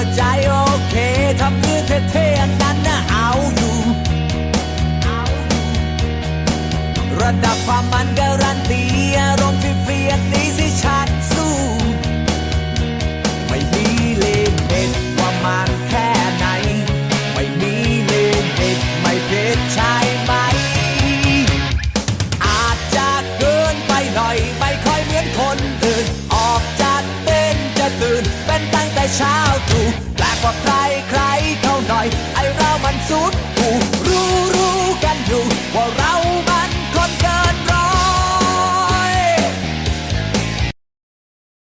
ว่าใจโอเคทำเรื่อเท่ๆอันนั้นน่ะเอาอยู่ ระดับความมันการันตีอารมณ์ฟรีๆอันนี้สิชัดสู้ ไม่มีเลิมิตว่ามันแค่ไหน ไม่มีเลิมิตไม่ผิดใช่ไหม อาจจะเกินไปหน่อยไม่ค่อยเหมือนคนอื่น 当代超度